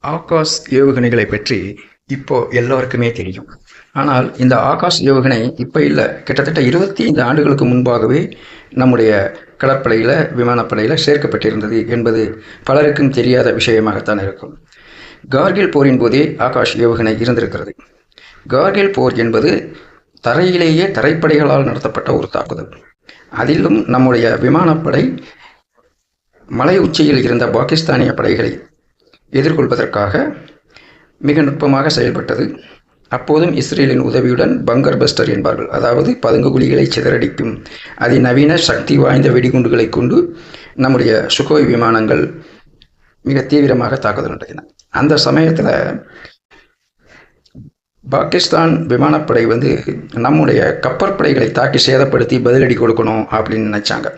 ஆகாஷ் ஏவுகணைகளை பற்றி இப்போ எல்லோருக்குமே தெரியும். ஆனால் இந்த ஆகாஷ் ஏவுகணை இப்போ இல்லை. கிட்டத்தட்ட இருபத்தி ஐந்து ஆண்டுகளுக்கு முன்பாகவே நம்முடைய கடற்படையில் விமானப்படையில் சேர்க்கப்பட்டிருந்தது என்பது பலருக்கும் தெரியாத விஷயமாகத்தான் இருக்கும். கார்கில் போரின் போதே ஆகாஷ் ஏவுகணை இருந்திருக்கிறது. கார்கில் போர் என்பது தரையிலேயே தரைப்படைகளால் நடத்தப்பட்ட ஒரு தாக்குதல். அதிலும் நம்முடைய விமானப்படை மலை உச்சியில் இருந்த பாகிஸ்தானிய படைகளை எதிர்கொள்வதற்காக மிக நுட்பமாக செயல்பட்டது. அப்போதும் இஸ்ரேலின் உதவியுடன் பங்கர் பஸ்டர் என்பார்கள். அதாவது பதுங்கு குழிகளை சிதறடிக்கும். அதிநவீன சக்தி வாய்ந்த வெடிகுண்டுகளை கொண்டு நம்முடைய சுகோய் விமானங்கள் மிக தீவிரமாக தாக்குதல் நடத்தின. அந்த சமயத்தில் பாகிஸ்தான் விமானப்படை வந்து நம்முடைய கப்பற்படைகளை தாக்கி சேதப்படுத்தி பதிலடி கொடுக்கணும் அப்படின்னு நினச்சாங்க.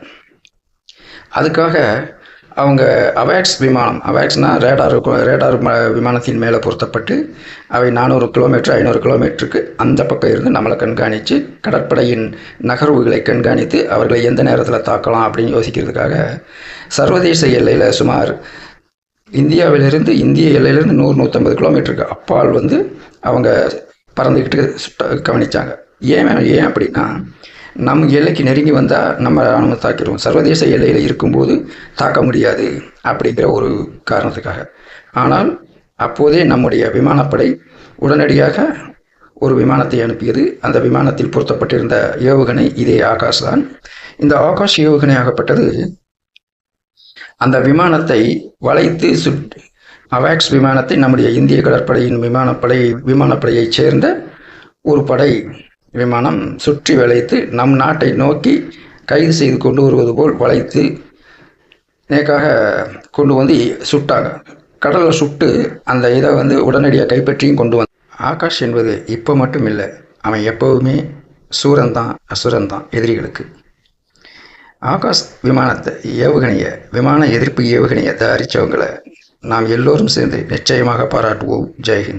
அதுக்காக அவங்க அவேக்ஸ் விமானம் அவேக்ஸ்னால் ரேடார் ரேடார் விமானத்தின் மேலே பொருத்தப்பட்டு அவை நானூறு கிலோமீட்டர் ஐநூறு கிலோமீட்டருக்கு அந்த பக்கம் இருந்து நம்மளை கண்காணித்து கடற்படையின் நகர்வுகளை கண்காணித்து அவர்களை எந்த நேரத்தில் தாக்கலாம் அப்படின்னு யோசிக்கிறதுக்காக சர்வதேச எல்லையில் சுமார் இந்தியாவிலிருந்து இந்திய எல்லையிலிருந்து நூறு நூற்றம்பது கிலோமீட்டருக்கு அப்பால் வந்து அவங்க பறந்துக்கிட்டு சுட்ட கவனித்தாங்க ஏன் ஏன் அப்படின்னா நம் எல்லைக்கு நெருங்கி வந்தால் நம்ம ராணுவ தாக்கிடுவோம். சர்வதேச எல்லையில் இருக்கும்போது தாக்க முடியாது அப்படிங்கிற ஒரு காரணத்துக்காக. ஆனால் அப்போதே நம்முடைய விமானப்படை உடனடியாக ஒரு விமானத்தை அனுப்பியது. அந்த விமானத்தில் பொருத்தப்பட்டிருந்த ஏவுகணை இதே ஆகாஷ் தான் இந்த ஆகாஷ் ஏவுகணை ஆகப்பட்டது. அந்த விமானத்தை வளைத்து சுட் அவாக்ஸ் விமானத்தை நம்முடைய இந்திய கடற்படையின் விமானப்படை விமானப்படையைச் சேர்ந்த ஒரு படை விமானம் சுற்றி வளைத்து நம் நாட்டை நோக்கி கைது செய்து கொண்டு வருவது போல் வளைத்து நேக்காக கொண்டு வந்து சுட்டாங்க. கடலில் சுட்டு அந்த இதை வந்து உடனடியாக கைப்பற்றியும் கொண்டு வந்து ஆகாஷ் என்பது இப்போ மட்டும் இல்லை அவன் எப்போவுமே சூரன்தான் அசுரன்தான் எதிரிகளுக்கு. ஆகாஷ் விமானத்தை ஏவுகணையை விமான எதிர்ப்பு ஏவுகணையை தயாரித்தவங்களை நாம் எல்லோரும் சேர்ந்து நிச்சயமாக பாராட்டுவோம். ஜெய்ஹிந்த்.